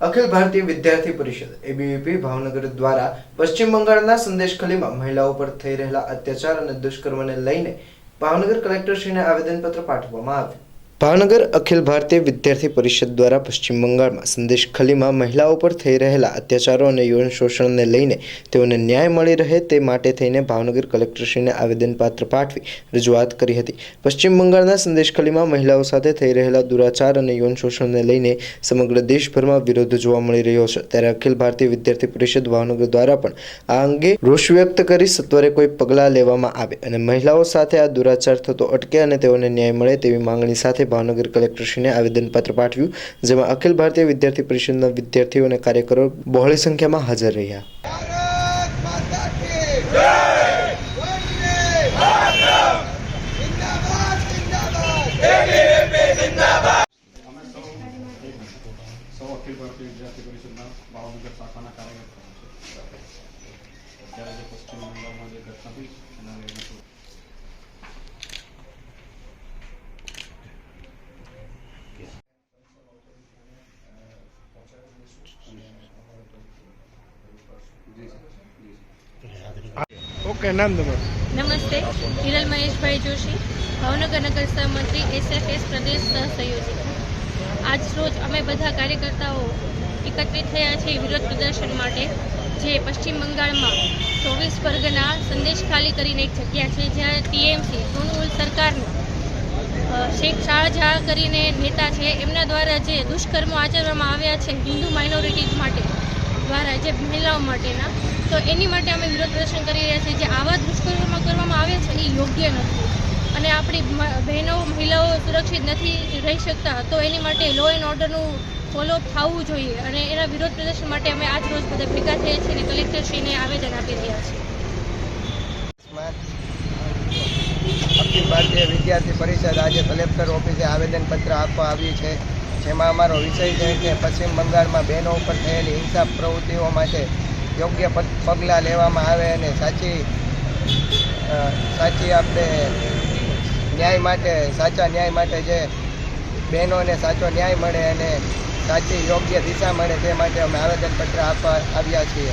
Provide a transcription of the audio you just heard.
અખિલ ભારતીય વિદ્યાર્થી પરિષદ એબીવીપી ભાવનગર દ્વારા પશ્ચિમ બંગાળના સંદેશખલીમાં મહિલાઓ પર થઈ રહેલા અત્યાચાર અને દુષ્કર્મને લઈને ભાવનગર કલેક્ટરશ્રીને આવેદનપત્ર પાઠવવામાં આવ્યું. ભાવનગર અખિલ ભારતીય વિદ્યાર્થી પરિષદ દ્વારા પશ્ચિમ બંગાળમાં સંદેશખલીમાં મહિલાઓ પર થઈ રહેલા અત્યાચારો અને યૌન શોષણને લઈને તેઓને ન્યાય મળી રહે તે માટે થઈને ભાવનગર કલેક્ટરશ્રીને આવેદનપત્ર પાઠવી રજૂઆત કરી હતી. પશ્ચિમ બંગાળના સંદેશખલીમાં મહિલાઓ સાથે થઈ રહેલા દુરાચાર અને યૌન શોષણને લઈને સમગ્ર દેશભરમાં વિરોધ જોવા મળી રહ્યો છે. ત્યારે અખિલ ભારતીય વિદ્યાર્થી પરિષદ ભાવનગર દ્વારા પણ આ અંગે રોષ વ્યક્ત કરી સત્વરે કોઈ પગલાં લેવામાં આવે અને મહિલાઓ સાથે આ દુરાચાર થતો અટકે અને તેઓને ન્યાય મળે તેવી માંગણી સાથે ભાવનગર કલેક્ટરશ્રીને આવેદનપત્ર પાઠવ્યું, જેમાં અખિલ ભારતીય વિદ્યાર્થી પરિષદના વિદ્યાર્થીઓ અને કાર્યકરો બહોળી સંખ્યામાં હાજર રહ્યા. ભાવનગર શાખાના કાર્યકર્તાઓ છે અત્યારે જે પશ્ચિમ બંગાળમાં જે ઘટના થઈ એના લઈને થોડું ji sir ji sir okay નામ નમસ્તે, હિરલ મહેશભાઈ જોશી, ભાવનગર નગર સહમંત્રી એસએફએસ પ્રદેશ સહસંયોજક આજ રોજ અમે બધા કાર્યકર્તાઓ એકત્રિત થયા છે વિરોધ પ્રદર્શન માટે, જે પશ્ચિમ બંગાળમાં ચોવીસ પરગના સંદેશ ખાલી કરીને એક જગ્યા છે, જ્યાં ટીએમસી, તૃણમૂલ સરકારનું શેખ શાહજહાં કરીને નેતા છે. એમના દ્વારા જે દુષ્કર્મો આચરવામાં આવ્યા છે હિન્દુ માઇનોરિટીઝ માટે દ્વારા જે મહિલાઓ માટેના, તો એની માટે અમે વિરોધ પ્રદર્શન કરી રહ્યા છીએ. જે આવા દુષ્કર્મો કરવામાં આવે છે, એ યોગ્ય નથી. અને આપણી બહેનો, મહિલાઓ સુરક્ષિત નથી, રહી શકતા, તો એની માટે લો એન્ડ ઓર્ડરનું ફોલોઅપ થવું જોઈએ. અને એના વિરોધ પ્રદર્શન માટે અમે આજ રોજ બધા ભેગા થયા છીએ અને કલેક્ટરશ્રીને આવેદન આપી રહ્યા છીએ. અખિલ ભારતીય વિદ્યાર્થી પરિષદ આજે કલેક્ટર ઓફિસે આવેદનપત્ર આપવા આવ્યું છે. જેમાં અમારો વિષય છે કે પશ્ચિમ બંગાળમાં બહેનો ઉપર થયેલી હિંસા પ્રવૃત્તિઓ માટે યોગ્ય પગ- પગલાં લેવામાં આવે અને સાચી સાચી આપણે ન્યાય માટે, સાચા ન્યાય માટે જે બહેનોને સાચો ન્યાય મળે અને સાચી યોગ્ય દિશા મળે તે માટે અમે આવેદનપત્ર આપવા આવ્યા છીએ.